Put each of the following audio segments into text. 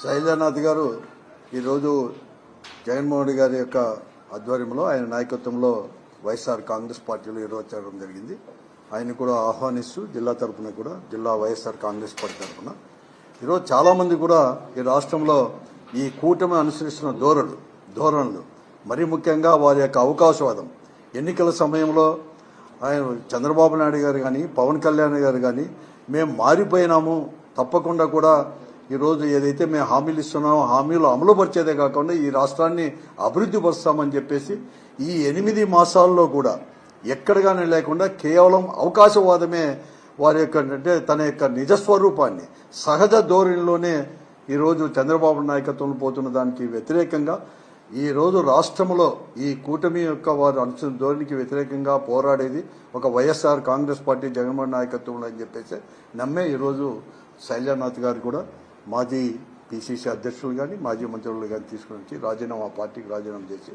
శైలానాథ్ గారు ఈరోజు జగన్మోహన్ రెడ్డి గారి యొక్క ఆధ్వర్యంలో ఆయన నాయకత్వంలో వైఎస్ఆర్ కాంగ్రెస్ పార్టీలో ఈరోజు చేరడం జరిగింది. ఆయన కూడా ఆహ్వానిస్తూ జిల్లా తరఫున కూడా జిల్లా వైఎస్ఆర్ కాంగ్రెస్ పార్టీ తరఫున ఈరోజు చాలామంది కూడా ఈ రాష్ట్రంలో ఈ కూటమి అనుసరిస్తున్న ధోరణులు ధోరణులు మరీ ముఖ్యంగా వారి యొక్క అవకాశవాదం. ఎన్నికల సమయంలో ఆయన చంద్రబాబు నాయుడు గారు కానీ పవన్ కళ్యాణ్ గారు కానీ మేము మారిపోయినాము తప్పకుండా కూడా ఈరోజు ఏదైతే మేము హామీలు ఇస్తున్నామో హామీలు అమలు పరిచేదే కాకుండా ఈ రాష్ట్రాన్ని అభివృద్ధి పరుస్తామని చెప్పేసి ఈ ఎనిమిది మాసాల్లో కూడా ఎక్కడగానే లేకుండా కేవలం అవకాశవాదమే వారి యొక్క అంటే తన యొక్క నిజస్వరూపాన్ని సహజ ధోరణిలోనే ఈరోజు చంద్రబాబు నాయకత్వంలో పోతున్న దానికి వ్యతిరేకంగా ఈ రోజు రాష్ట్రంలో ఈ కూటమి యొక్క వారు అనుసరి ధోరణికి వ్యతిరేకంగా పోరాడేది ఒక వైఎస్ఆర్ కాంగ్రెస్ పార్టీ జగన్మోహన్ నాయకత్వంలో అని చెప్పేసి నమ్మే ఈరోజు శైలానాథ్ గారు కూడా మాజీ పిసిసి అధ్యక్షులు కానీ మాజీ మంత్రులు కానీ తీసుకుని వచ్చి రాజీనామా పార్టీకి రాజీనామా చేసి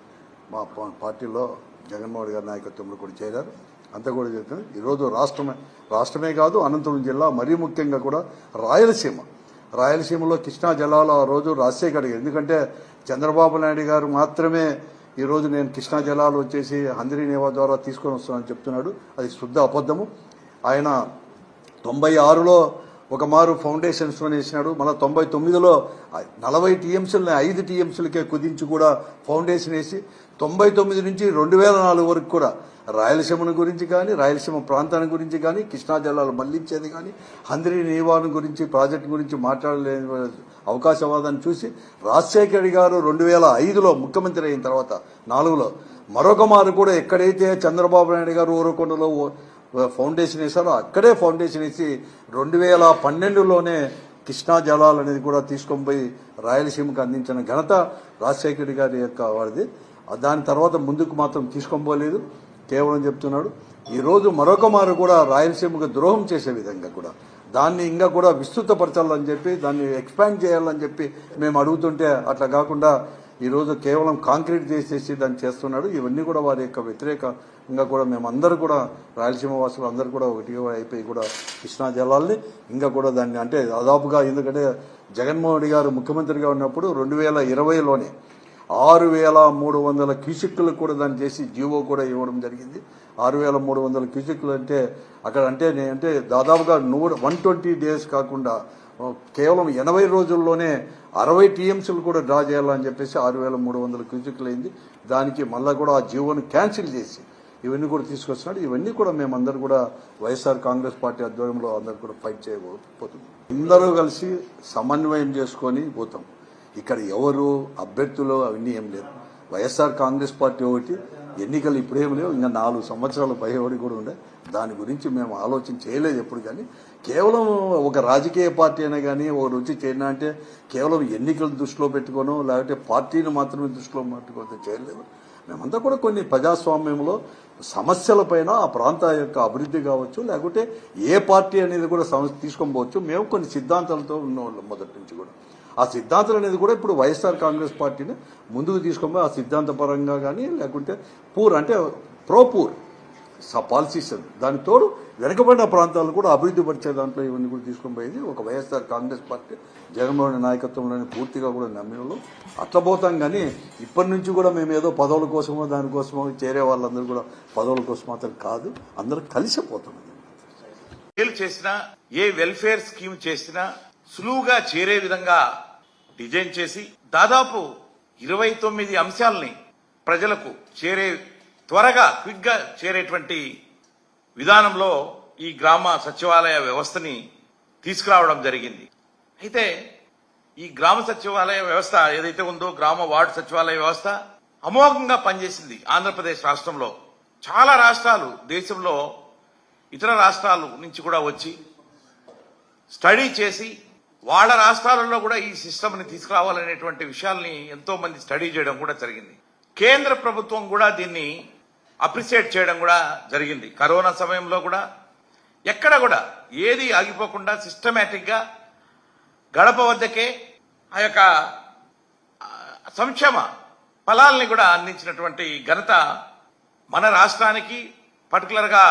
మా పార్టీలో జగన్మోహన్ గారి నాయకత్వంలో కూడా చేరారు. అంతా కూడా చెప్తుంది ఈరోజు రాష్ట్రమే రాష్ట్రమే కాదు అనంతపురం జిల్లా మరీ ముఖ్యంగా కూడా రాయలసీమ. రాయలసీమలో కృష్ణా జలాలు ఆ రోజు రాజశేఖర్ గారు. ఎందుకంటే చంద్రబాబు నాయుడు గారు మాత్రమే ఈరోజు నేను కృష్ణా జలాలు వచ్చేసి హందిరి నేవా ద్వారా తీసుకొని వస్తానని చెప్తున్నాడు. అది శుద్ధ అబద్ధము. ఆయన తొంభై ఆరులో ఒక మారు ఫౌండేషన్స్ వేసినాడు మళ్ళీ తొంభై తొమ్మిదిలో నలభై టీఎంసీలని ఐదు టీఎంసీలకే కుదించి కూడా ఫౌండేషన్ వేసి తొంభై తొమ్మిది నుంచి రెండు వేల నాలుగు వరకు కూడా రాయలసీమను గురించి కానీ రాయలసీమ ప్రాంతాన్ని గురించి కానీ కృష్ణా జిల్లాలో మళ్ళించేది కానీ హంద్రి నీవాను గురించి ప్రాజెక్టు గురించి మాట్లాడలేని అవకాశవాదాన్ని చూసి రాజశేఖర్ గారు రెండు వేల ఐదులో ముఖ్యమంత్రి అయిన తర్వాత నాలుగులో మరొక మారు కూడా ఎక్కడైతే చంద్రబాబు నాయుడు గారు ఊరకొండలో ఫౌండేషన్ వేశారో అక్కడే ఫౌండేషన్ వేసి రెండు వేల పన్నెండులోనే కృష్ణా జలాలు అనేది కూడా తీసుకొని పోయి రాయలసీమకు అందించిన ఘనత రాజశేఖర్ గారి యొక్క వారిది. దాని తర్వాత ముందుకు మాత్రం తీసుకొని పోలేదు. కేవలం చెప్తున్నాడు ఈరోజు మరొక మారు కూడా రాయలసీమకు ద్రోహం చేసే విధంగా కూడా దాన్ని ఇంకా కూడా విస్తృతపరచాలని చెప్పి దాన్ని ఎక్స్పాండ్ చేయాలని చెప్పి మేము అడుగుతుంటే అట్లా కాకుండా ఈరోజు కేవలం కాంక్రీట్ చేసేసి దాన్ని చేస్తున్నాడు. ఇవన్నీ కూడా వారి యొక్క వ్యతిరేకంగా కూడా మేమందరూ కూడా రాయలసీమ వాసులు అందరూ కూడా ఒకటిగా అయిపోయి కూడా కృష్ణా జలాల్ని ఇంకా కూడా దాన్ని అంటే దాదాపుగా ఎందుకంటే జగన్మోహన్ రెడ్డి గారు ముఖ్యమంత్రిగా ఉన్నప్పుడు రెండు వేల ఇరవైలోనే ఆరు వేల మూడు వందల క్యూసిక్లు కూడా దాన్ని చేసి జీవో కూడా ఇవ్వడం జరిగింది. ఆరు వేల మూడు వందల క్యూసిక్లు అంటే అక్కడ అంటే అంటే దాదాపుగా నూట వన్ ట్వంటీ డేస్ కాకుండా కేవలం ఎనభై రోజుల్లోనే అరవై టీఎంసీలు కూడా డ్రా చేయాలని చెప్పేసి ఆరు వేల మూడు వందల క్యూజిక్లు అయింది. దానికి మళ్ళీ కూడా ఆ జీవోను క్యాన్సిల్ చేసి ఇవన్నీ కూడా తీసుకొస్తున్నాడు. ఇవన్నీ కూడా మేమందరూ కూడా వైఎస్ఆర్ కాంగ్రెస్ పార్టీ ఆధ్వర్యంలో అందరూ కూడా ఫైట్ చేయబోతున్నాం. అందరూ కలిసి సమన్వయం చేసుకొని పోతాం. ఇక్కడ ఎవరు అభ్యర్థులు అవన్నీ ఏం లేదు. వైఎస్ఆర్ కాంగ్రెస్ పార్టీ ఒకటి ఎన్నికలు ఇప్పుడేం లేవు ఇంకా నాలుగు సంవత్సరాల పైబడి కూడా ఉండే. దాని గురించి మేము ఆలోచన చేయలేదు ఎప్పుడు కానీ. కేవలం ఒక రాజకీయ పార్టీ అయినా కానీ ఒక రుచి చేయనా అంటే కేవలం ఎన్నికలు దృష్టిలో పెట్టుకోను లేకపోతే పార్టీని మాత్రమే దృష్టిలో పెట్టుకోవద్దు చేయలేదు. మేమంతా కూడా కొన్ని ప్రజాస్వామ్యంలో సమస్యలపైన ఆ ప్రాంత యొక్క అభివృద్ధి కావచ్చు లేకుంటే ఏ పార్టీ అనేది కూడా సమస్య తీసుకొని పోవచ్చు. మేము కొన్ని సిద్ధాంతాలతో ఉన్నవాళ్ళం మొదటి నుంచి కూడా. ఆ సిద్ధాంతాలు అనేది కూడా ఇప్పుడు వైఎస్ఆర్ కాంగ్రెస్ పార్టీని ముందుకు తీసుకొని ఆ సిద్ధాంత పరంగా కానీ లేకుంటే పూర్ అంటే ప్రో పూర్. పాలసీస్ దాని తోడు వెనకబడిన ప్రాంతాలను కూడా అభివృద్ధి పరిచే దాంట్లో ఇవన్నీ కూడా తీసుకొని పోయేది ఒక వైఎస్ఆర్ కాంగ్రెస్ పార్టీ జగన్మోహన్ నాయకత్వంలోనే పూర్తిగా కూడా నమ్మినలో అట్లా పోతాం కానీ ఇప్పటి నుంచి కూడా మేము ఏదో పదవుల కోసమో దానికోసమో చేరే వాళ్ళందరూ కూడా పదవుల కోసం మాత్రం కాదు. అందరూ కలిసిపోతున్నాం చేసినా ఏ వెల్ఫేర్ స్కీమ్ చేసినా సులువుగా చేరే విధంగా డిజైన్ చేసి దాదాపు ఇరవై తొమ్మిది అంశాలని ప్రజలకు చేరే త్వరగా క్విక్గా చేరేటువంటి విధానంలో ఈ గ్రామ సచివాలయ వ్యవస్థని తీసుకురావడం జరిగింది. అయితే ఈ గ్రామ సచివాలయ వ్యవస్థ ఏదైతే ఉందో గ్రామ వార్డు సచివాలయ వ్యవస్థ అమోఘంగా పనిచేసింది ఆంధ్రప్రదేశ్ రాష్ట్రంలో. చాలా రాష్ట్రాలు దేశంలో ఇతర రాష్ట్రాల నుంచి కూడా వచ్చి స్టడీ చేసి వాళ్ళ రాష్ట్రాలలో కూడా ఈ సిస్టమ్ని తీసుకురావాలనేటువంటి విషయాల్ని ఎంతో మంది స్టడీ చేయడం కూడా జరిగింది. కేంద్ర ప్రభుత్వం కూడా దీన్ని అప్రిసియేట్ చేయడం కూడా జరిగింది. కరోనా సమయంలో కూడా ఎక్కడ కూడా ఏది ఆగిపోకుండా సిస్టమేటిక్గా గడప వద్దకే ఆ యొక్క సంక్షేమ ఫలాల్ని కూడా అందించినటువంటి ఘనత మన రాష్ట్రానికి పర్టికులర్గా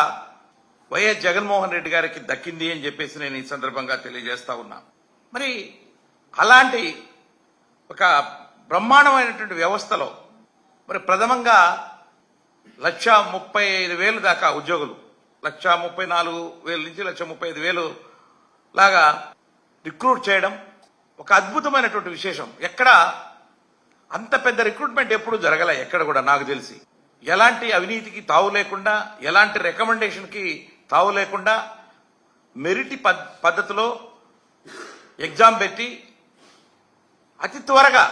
వైఎస్ జగన్మోహన్ రెడ్డి గారికి దక్కింది అని చెప్పేసి నేను ఈ సందర్భంగా తెలియజేస్తా ఉన్నా. మరి అలాంటి ఒక బ్రహ్మాండమైనటువంటి వ్యవస్థలో మరి ప్రథమంగా లక్ష ముప్పై ఐదు వేలు దాకా ఉద్యోగులు లక్ష ముప్పై నాలుగు వేల నుంచి లక్ష ముప్పై ఐదు వేలు లాగా రిక్రూట్ చేయడం ఒక అద్భుతమైనటువంటి విశేషం. ఎక్కడ అంత పెద్ద రిక్రూట్మెంట్ ఎప్పుడు జరగలే ఎక్కడ కూడా నాకు తెలిసి. ఎలాంటి అవినీతికి తావు లేకుండా ఎలాంటి రికమెండేషన్కి తావు లేకుండా మెరిటి పద్ధతిలో ఎగ్జామ్ పెట్టి అతి త్వరగా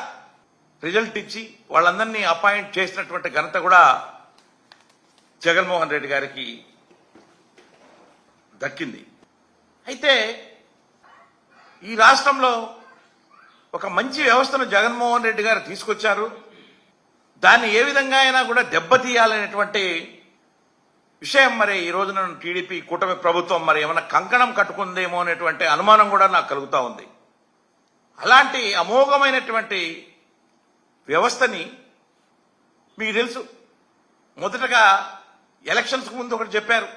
రిజల్ట్ ఇచ్చి వాళ్ళందరినీ అపాయింట్ చేసినటువంటి ఘనత కూడా జగన్మోహన్ రెడ్డి గారికి దక్కింది. అయితే ఈ రాష్ట్రంలో ఒక మంచి వ్యవస్థను జగన్మోహన్ రెడ్డి గారు తీసుకొచ్చారు. దాన్ని ఏ విధంగా అయినా కూడా దెబ్బతీయాలనేటువంటి విషయం మరి ఈ రోజున టీడీపీ కూటమి ప్రభుత్వం మరి ఏమైనా కంకణం కట్టుకుందేమో అనేటువంటి అనుమానం కూడా నాకు కలుగుతూ ఉంది. అలాంటి అమోఘమైనటువంటి వ్యవస్థని మీకు తెలుసు. మొదటగా ఎలక్షన్స్కు ముందు ఒకటి చెప్పారు.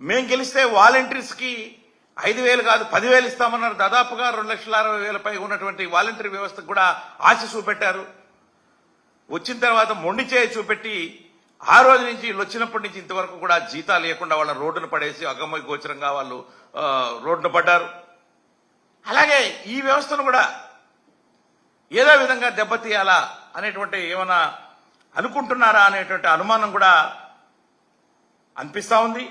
మేం గెలిస్తే వాలంటీర్స్కి ఐదు వేలు కాదు పదివేలు ఇస్తామన్నారు. దాదాపుగా రెండు లక్షల అరవై వేలపై ఉన్నటువంటి వాలంటీర్ వ్యవస్థకు కూడా ఆశ చూపెట్టారు. వచ్చిన తర్వాత మొండి చేయి చూపెట్టి ఆ రోజు నుంచి వీళ్ళు వచ్చినప్పటి నుంచి ఇంతవరకు కూడా జీతాలు లేకుండా వాళ్ళ రోడ్డును పడేసి అగమ్య గోచరంగా వాళ్ళు రోడ్డును రోడ్డున పడ్డారు. అలాగే ఈ వ్యవస్థను కూడా ఏదో విధంగా దెబ్బతీయాలా అనేటువంటి ఏమైనా అనుకుంటున్నారా అనేటువంటి అనుమానం కూడా అనిపిస్తా ఉంది.